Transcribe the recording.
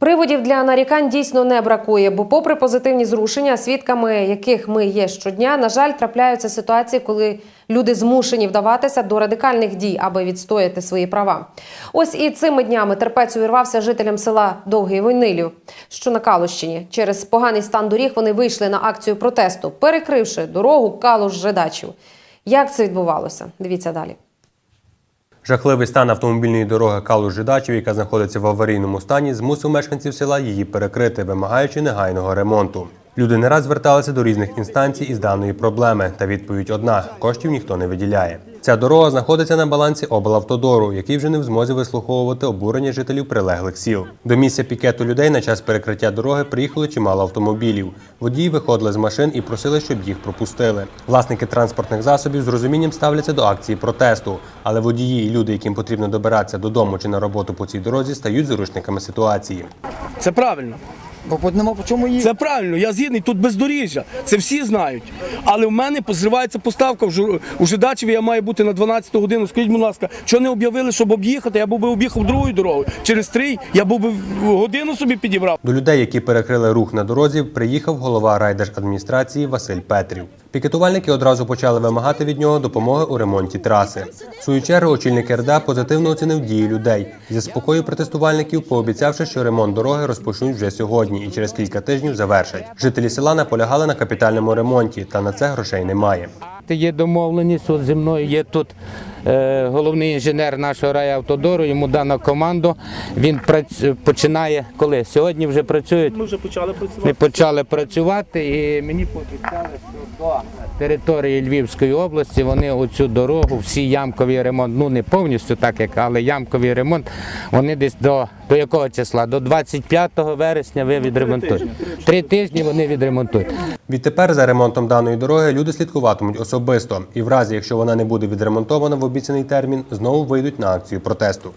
Приводів для нарікань дійсно не бракує, бо, попри позитивні зрушення, свідками яких ми є щодня, на жаль, трапляються ситуації, коли люди змушені вдаватися до радикальних дій, аби відстояти свої права. Ось і цими днями терпець увірвався жителям села Довгий Войнилів, що на Калущині. Через поганий стан доріг вони вийшли на акцію протесту, перекривши дорогу калуш жидачів. Як це відбувалося? Дивіться далі. Жахливий стан автомобільної дороги калуш жидачів яка знаходиться в аварійному стані, змусив мешканців села її перекрити, вимагаючи негайного ремонту. Люди не раз зверталися до різних інстанцій із даної проблеми, та відповідь одна: коштів ніхто не виділяє. Ця дорога знаходиться на балансі облавтодору, який вже не в змозі вислуховувати обурення жителів прилеглих сіл. До місця пікету людей на час перекриття дороги приїхало чимало автомобілів. Водії виходили з машин і просили, щоб їх пропустили. Власники транспортних засобів з розумінням ставляться до акції протесту, але водії і люди, яким потрібно добиратися додому чи на роботу по цій дорозі, стають заручниками ситуації. Це правильно. Бо нема по чому їхати. Це правильно. Я згідний, тут бездоріжжя. Це всі знають. Але в мене позривається поставка в Жу- у Жидачеві. Я маю бути на 12 годину. Скажіть, будь ласка, що не об'явили, щоб об'їхати? Я був би об'їхав другою дорогою. Через три я був би в- годину собі підібрав. До людей, які перекрили рух на дорозі, приїхав голова райдержадміністрації Василь Петрів. Пікетувальники одразу почали вимагати від нього допомоги у ремонті траси. В свою чергу очільник РДА позитивно оцінив дії людей зі заспокоїв протестувальників, пообіцявши, що ремонт дороги розпочнуть вже сьогодні і через кілька тижнів завершать. Жителі села наполягали на капітальному ремонті, та на це грошей немає. Є домовленість от зі мною. Є тут е, головний інженер нашого райавтодору. Йому дано команду. Він прац- починає коли сьогодні вже працюють. Ми вже почали Ми працювати. почали працювати, і мені пообіцяли, що до території Львівської області вони оцю дорогу, всі ямкові ремонт, ну не повністю так як, але ямковий ремонт, вони десь до, до якого числа? До 25 вересня ви відремонтуєте. Три тижні вони відремонтують. Відтепер за ремонтом даної дороги люди слідкуватимуть особисто, і в разі, якщо вона не буде відремонтована в обіцяний термін, знову вийдуть на акцію протесту.